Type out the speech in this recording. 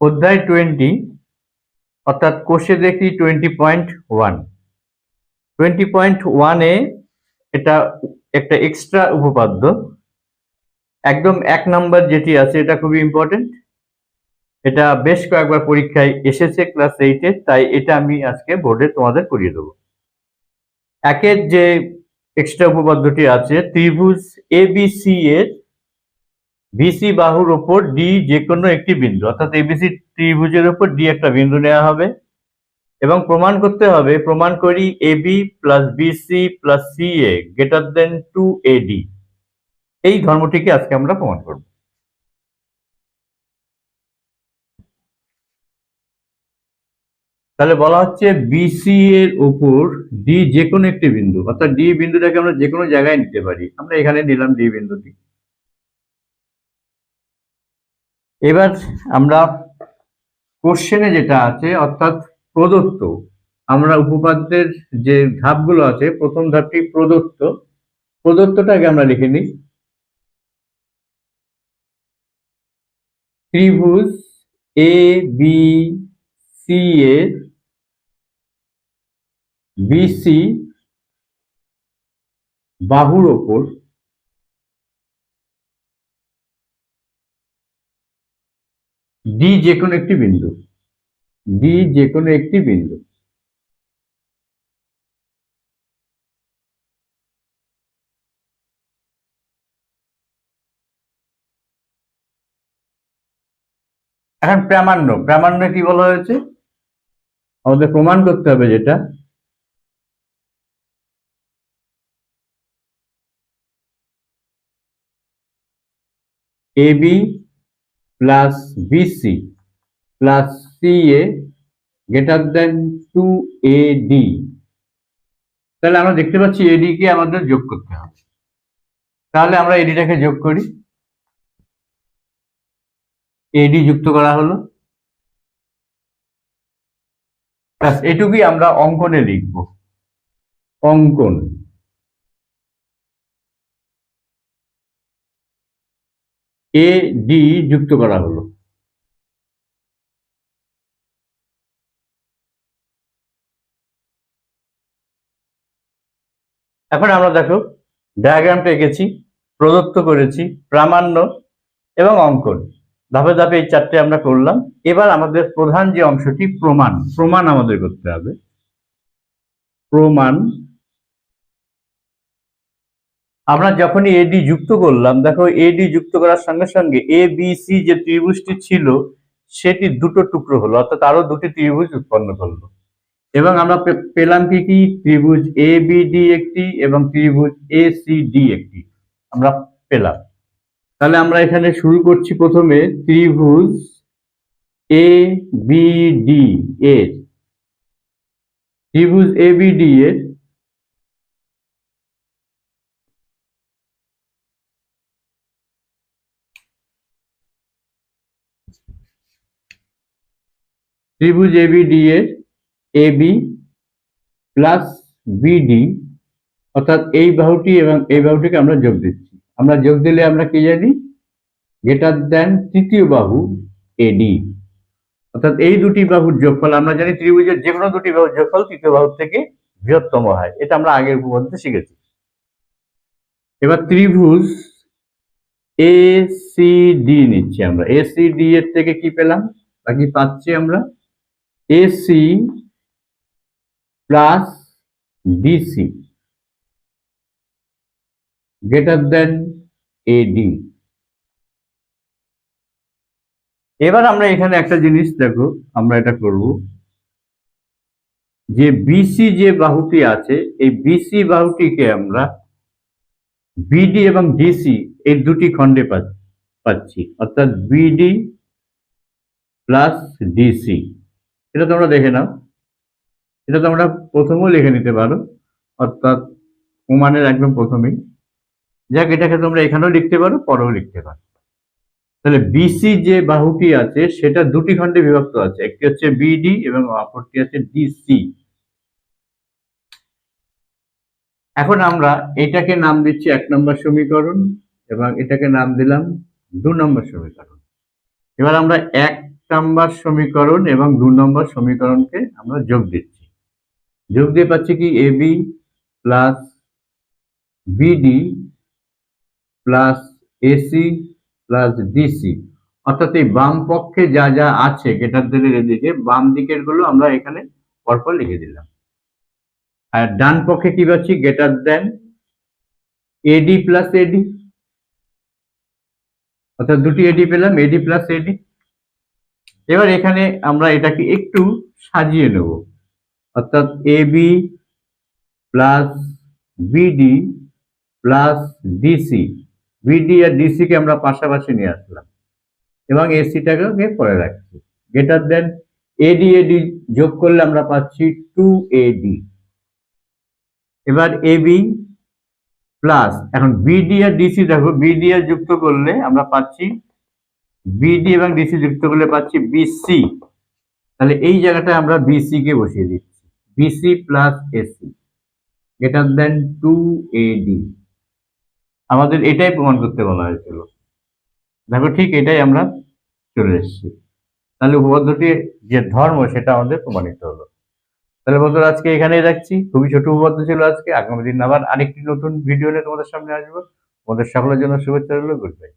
অধ্যায় টোয়েন্টি, অর্থাৎ কোষে দেখি twenty point one. Twenty point ওয়ানে এটা একটা এক্সট্রা উপপাদ্য। একদম এক নাম্বার যেটি আছে, এটা খুবই ইম্পর্টেন্ট এটা বেশ কয়েকবার পরীক্ষায় এসেছে, ক্লাস এইটে, তাই এটা আমি আজকে বোর্ডে তোমাদের করিয়ে দেবো। একের যে এক্সট্রা উপপাদ্যটি আছে, ত্রিভুজ এবিসি এর বিসি বাহুর ওপর ডি যে কোনো একটি বিন্দু, অর্থাৎ এবিসি ত্রিভুজের ওপর ডি একটা বিন্দু নেওয়া হবে। এবং প্রমাণ করতে হবে, প্রমাণ করি A B plus B C plus C A greater than two A D এই ধর্মটিকে আজকে আমরা প্রমাণ করব। তাহলে বলা হচ্ছে বিসি এর উপর ডি যে কোনো একটি বিন্দু, অর্থাৎ ডি বিন্দুটাকে আমরা যে কোনো জায়গায় নিতে পারি। আমরা এখানে নিলাম ডি বিন্দুটি। এবার আমরা কোশ্চেনে যেটা আছে, অর্থাৎ প্রদত্ত, আমরা উপপাদ্যের যে ধাপগুলো আছে, প্রথম ধাপটি প্রদত্ত। প্রদত্তটাকে আমরা লিখে নিই। ত্রিভুজ এ বি সি এর বিসি বাহুর ওপর ডি যে কোনো একটি বিন্দু। ডি যে কোনো একটি বিন্দু। এখন প্রামাণ্য। প্রামাণ্য কি বলা হয়েছে? আমাদের প্রমাণ করতে হবে যেটা। A B plus B C plus C A greater than two A D তাহলে আমরা দেখতে পাচ্ছি এডি কে আমাদের যোগ করতে হবে। তাহলে আমরা এডিটাকে যোগ করি। এডি যুক্ত করা হলো। ব্যাস, এটুকুই আমরা অঙ্কনে লিখব। অঙ্কন। এ ডি যুক্ত করা হলো। এখন আমরা দেখো ডায়াগ্রামটা এঁকেছি, প্রদত্ত করেছি, প্রামাণ্য এবং অঙ্কন। ধাপে ধাপে এই চারটে আমরা করলাম। এবার আমাদের প্রধান যে অংশটি, প্রমাণ। প্রমাণ আমাদের করতে হবে। প্রমাণ আমরা যখনই এডি যুক্ত করলাম, দেখো এডি যুক্ত করার সঙ্গে সঙ্গে এ বি সি যে ত্রিভুজটি ছিল, সেটি দুটো টুকরো হলো, অর্থাৎ আরও দুটি ত্রিভুজ উৎপন্ন করল। এবং আমরা পেলাম কি কি? ত্রিভুজ এ বি ডি একটি এবং ত্রিভুজ এ সি ডি একটি। আমরা পেলাম। তাহলে আমরা এখানে শুরু করছি প্রথমে ত্রিভুজ এ বি ডি এর ত্রিভুজ এ বি ডি এর ত্রিভুজ এ বি ডি এর এ বি প্লাস বিডি অর্থাৎ এই বাহুটি এবং এই বাহুটিকে আমরা যোগ দিচ্ছি। আমরা যোগ দিলে আমরা কি জানি? গ্রেটার দেন তৃতীয় বাহু এডি অর্থাৎ এই দুটি বাহুর যোগফল, আমরা জানি ত্রিভুজের যে কোনো দুটি বাহুর যোগফল তৃতীয় বাহুর থেকে বৃহত্তম হয়। এটা আমরা আগের উপপাদ্যে শিখেছি। এবার ত্রিভুজ এ সি ডি নিচ্ছি আমরা। এ সি ডি এর থেকে কি পেলাম? বা কি পাচ্ছি আমরা A C plus D C greater than A D এবার আমরা এখানে একটা জিনিস দেখো, আমরা এটা করব। যে বিসি যে বাহুটি আছে, এই বিসি বাহুটিকে আমরা বিডি এবং ডিসি এই দুটি খণ্ডে পাচ্ছি, অর্থাৎ বিডি প্লাস ডিসি এটা তোমরা দেখে নাও। এটা তোমরা প্রথমেও লিখে নিতে পারো, অর্থাৎ প্রমাণের একদম প্রথমেই। যাক, এটাকে তোমরা এখানেও লিখতে পারো, পরেও লিখতে পারো। তাহলে বিসি যে বাহুটি আছে, সেটা দুটি খণ্ডে বিভক্ত আছে। একটি হচ্ছে বিডি এবং অপরটি হচ্ছে ডিসি এখন আমরা এটাকে নাম দিচ্ছি এক নম্বর সমীকরণ। এবং এটাকে নাম দিলাম দু নম্বর সমীকরণ। এবার আমরা এক নাম্বার সমীকরণ এবং দু নম্বর সমীকরণকে আমরা যোগ দিচ্ছি। যোগ দিয়ে পাচ্ছি কি? A B plus B D plus A C plus D C অর্থাৎ এই বাম পক্ষে যা যা আছে গেটার দিকের এদিকে, বাম দিকেরগুলো আমরা এখানে পরপর লিখে দিলাম। আর ডান পক্ষে কি পাচ্ছি? গেটার দেন এডি প্লাস এডি অর্থাৎ দুটি এডি পেলাম এডি প্লাস এডি এবার এখানে আমরা এটাকে একটু সাজিয়ে নেব। অর্থাৎ A B plus B D plus D C B D R D C কে আমরা পাশাপাশি নিয়ে আসলাম। এবং এসিটাকে পরে রাখছি। গেটার দেন এডি এডি যোগ করলে আমরা পাচ্ছি টু এডি এবার এবি প্লাস এখন বিডি আর ডিসি দেখো বিডি আর যুক্ত করলে আমরা পাচ্ছি বিডি এবং ডিসি যুক্ত করলে পাচ্ছি বিসি তাহলে এই জায়গাটায় আমরা বিসি কে বসিয়ে দিচ্ছি। B C plus A C greater than two A D আমাদের এটাই প্রমাণ করতে বলা হয়েছিল। দেখো ঠিক এটাই আমরা চলে এসেছি। তাহলে উপপাদ্যটির যে ধর্ম, সেটা আমাদের প্রমাণিত হলো। তাহলে বন্ধুরা, আজকে এখানেই রাখছি। খুবই ছোট উপপাদ্য ছিল আজকে। আগামী দিন আবার আরেকটি নতুন ভিডিও নিয়ে তোমাদের সামনে আসব। তোমাদের সকলের জন্য শুভেচ্ছা রইল। Good bye